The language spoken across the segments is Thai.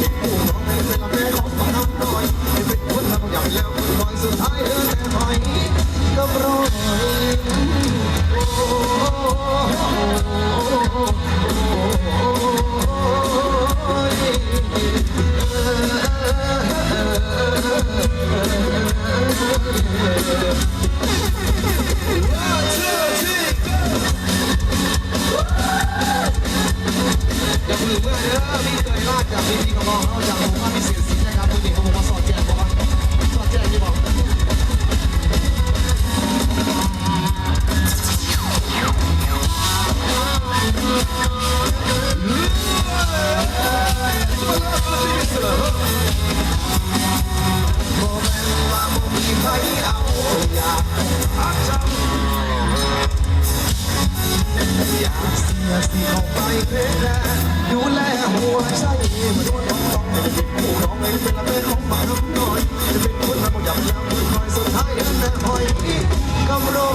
Thank you. เขาคอเลแลดูแลหัวใจมาดูน้องต้องเป็นผู้คองให้เป็นละเมอของหาน้องน้อยจะเป็นคนรับ่ยายาคอยสุดท้ายเดินหน้าอยกำรง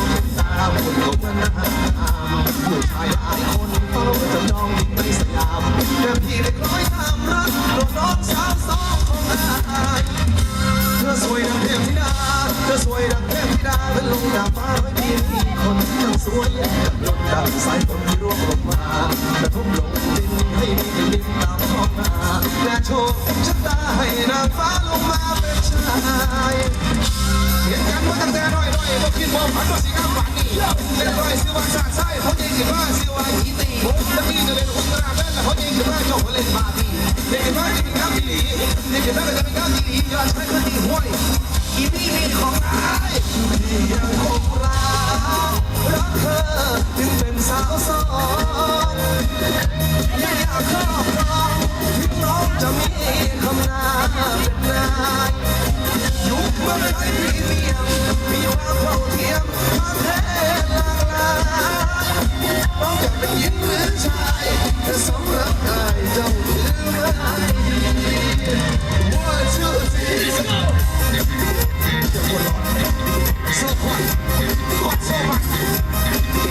เด็กน้อยจะมีน้ำจีหลีเด็กน้อยจะมีน้ำจีหลีอย่าใช้คนดีห้วยอีนี่นี่ของนายที่ยังคงรักรักเธอถึงเป็นสาวสองอย่าอยากครอบครองถึงน้องจะมีคำนาเป็นนายยุคเมื่อไรที่เมียมีความเท่าเทียมมาแทน ต้องอยากเป็นหญิงหรือชายแต่สำหรับนาเจ้าคืออะปวดหลอดสะพานกอดสะ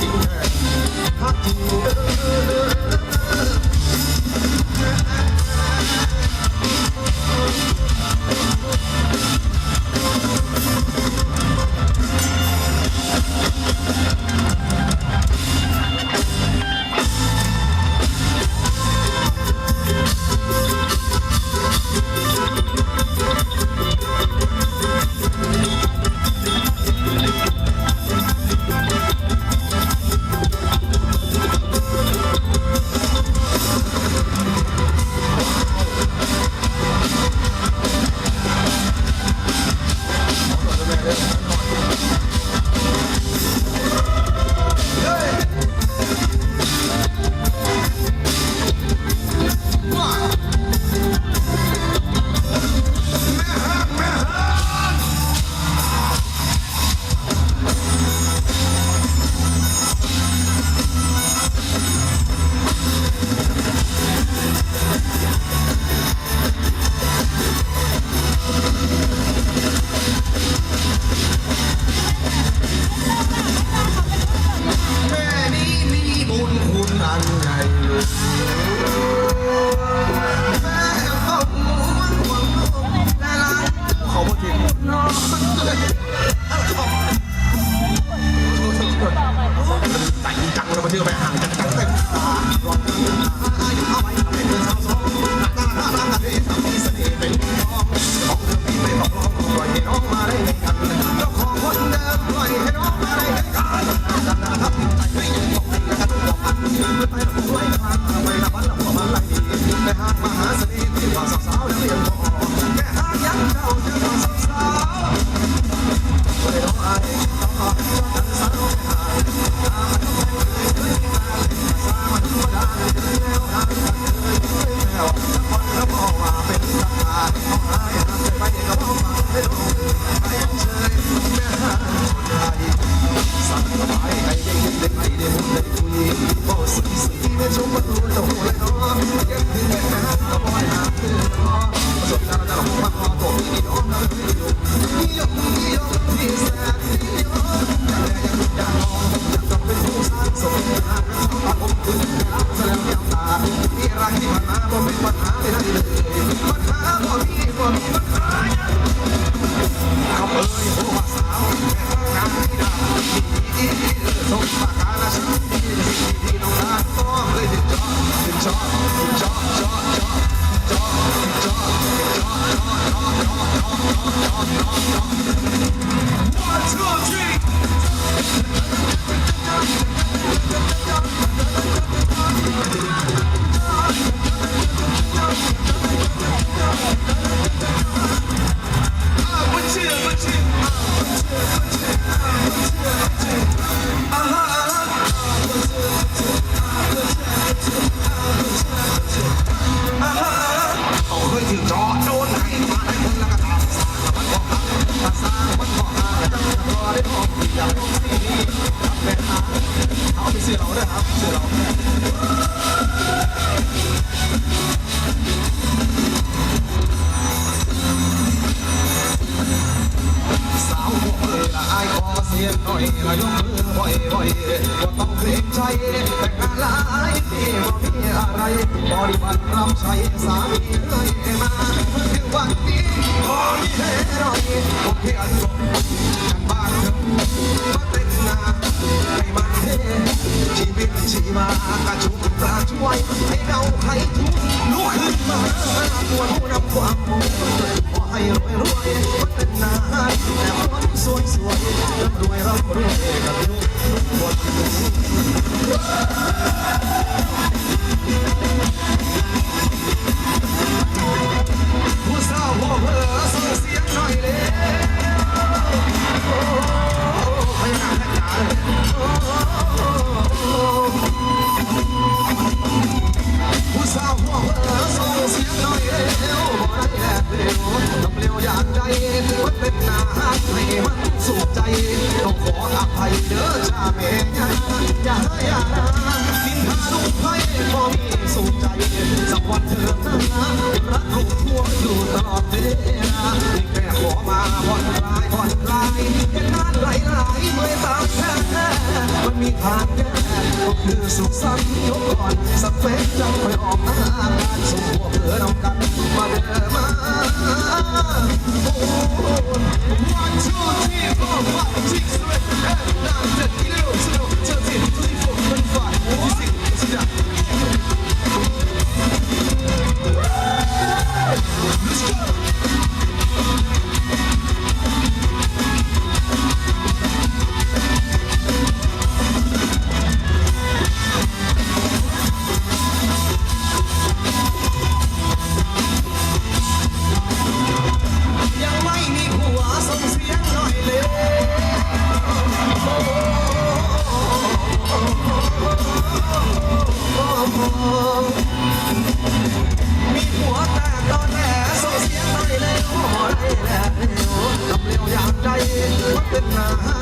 สัญ วันเธอนั้รักทุกทวงอยู่ตลอดเวลาที่แค่ขอมาผ่อนคลายผ่อนคลายเป็น้าไหลไหลเม่อตามแค่มันมีทางแก้ก็คือสุขสันยกก่อนสเปคจะไปออกหน้าบ้นสู่หัวเพื่มาเดิมาโอ้โห one two three four five six seven eight nine ten eleven twelve uh-huh.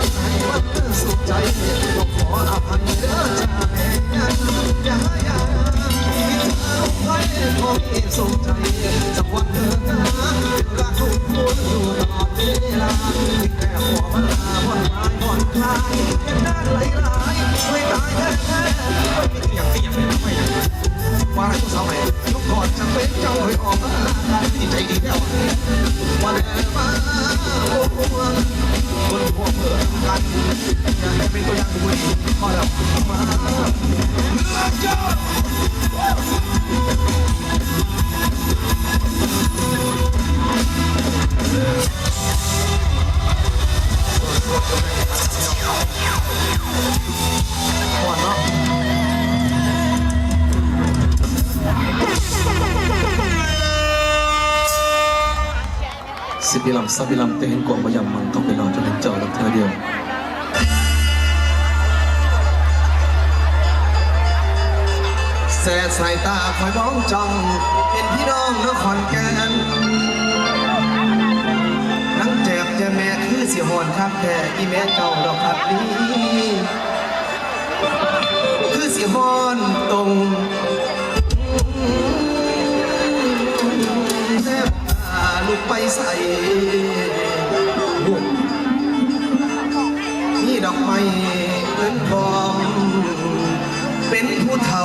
dalam sabilam tehen ko bayam man to bilang jalan jauh dalam แสสายตาคอยมองจ้องเป็นพี่น้องนครแก่นนังแจบจะแม่คือเสียหอนครับแค่อีแม่เจ้าดอกพัดนี้คือเสียหอนตรง ไปใส่นี่ดอกไม้เงินทองเป็นผู้เฒ่า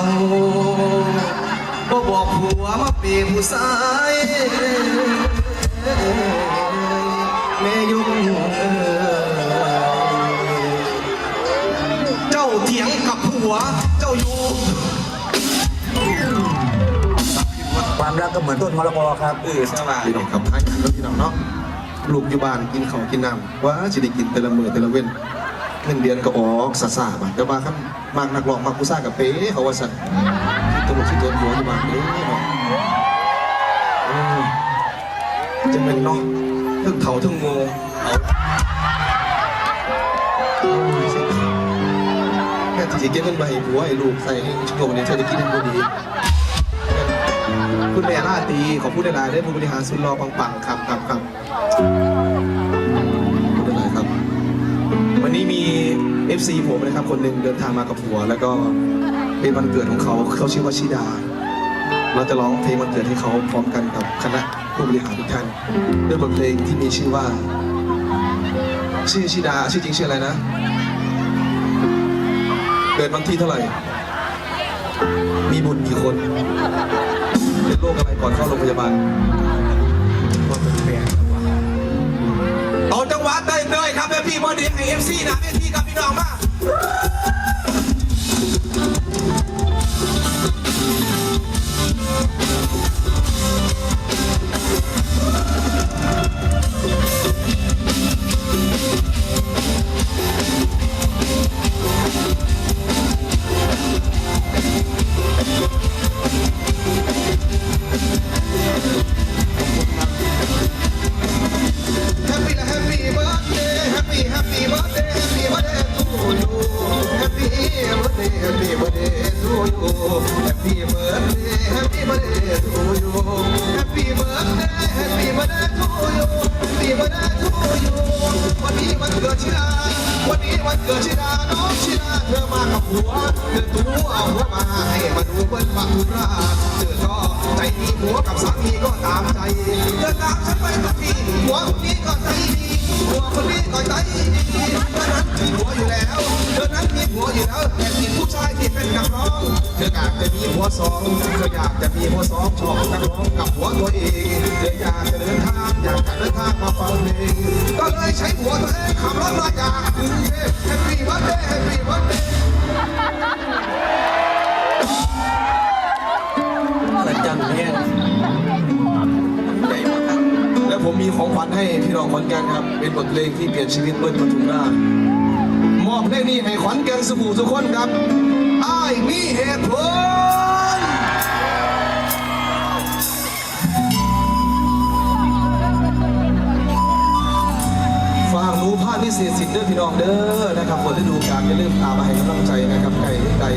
บ่บอกผัวมาเปย์ผู้ชายแม่ยุ่งเอ่ยเจ้าเถียงกับผัว เจ้าอยู่ความรักก็เหมือนต้นมะละกอครับ เออสบายพี่น้องครับทานกัน แล้วพี่น้องเนาะลูกอยู่บ้านกินข้าวกินน้ำว่าจะได้กินแต่ละมือแต่ละเว้นเงินเดือนก็ออกซาซาๆบ้างแต่ว่าคันมากนักร้องมากผู้ซ่ากับเป๊ะเขาว่าสั่นตลกที่ตัวหัวอยู่บ้านเอเนาะจะเป็นเนาะทึ่งเถาทึ่งโง่เอาแค่ที่เก็บเงินไปให้ผัวให้ลูกใส่ให้ชั่วโมงนี้เธอจะกินให้พอดี คุณแม่ล่าตีขอพูดหลายๆได้ผู้บริหารสุดรอปังๆครับครับครับพูดหลายครับ วันนี้มี FC ผมนะครับคนหนึ่งเดินทางมากับผัว แล้วก็เป็นวันเกิดของเขาเขาชื่อว่าชิดา เราจะร้องเพลงวันเกิดให้เขาพร้อมกันกับคณะผู้บริหารทุกท่านด้วยบทเพลงที่มีชื่อว่า ชื่อชิดาชื่อจริงชื่ออะไรนะเกิดวันที่เท่าไหร่ มีบุญกี่คน เป็นโรคอะไรก่อนเข้าโรงพยาบาลว่าเป็นแฟนครับว่าเอาจังหวะเต้ยเตยครับแม่พี่บอดี้ไอเอฟซีนะแม่พี่กับพี่น้องมา ทุกทีผัวคนนี้ก็ใจดีผัวคนนี้ก็ใจดีเธอนั้นมีผัวอยู่แล้วเธอนั้นมีผัวอยู่แล้วแต่มีผู้ชายที่เป็นนักร้องเธออยากจะมีผัวสองเธออยากจะมีผัวสองชอบนักร้องกับผัวตัวเองเธออยากจะเดินทางอยากจะเดินทางมาฟังเพลงก็เลยใช้ผัวตัวเองขับรถมาจากกรุงเทพแฮปปี้วันเดย์แฮปปี้วันเดย์ประจำเนี่ ผมมีของขวัญให้พี่น้องขอนแก่นครับ เป็นบทเพลงที่เปลี่ยนชีวิตเบิ้ลปทุมราชมอบเพลงนี้ให้ขอนแก่นสุขูทุกคนครับอ้ายมีเหตุผลฝากหนูพาพิเศษสิทธิ์เด้อพี่น้องเด้อนะครับคนที่ดูการอย่าลืมตามมาให้กำลังใจนะครับไก่ไก่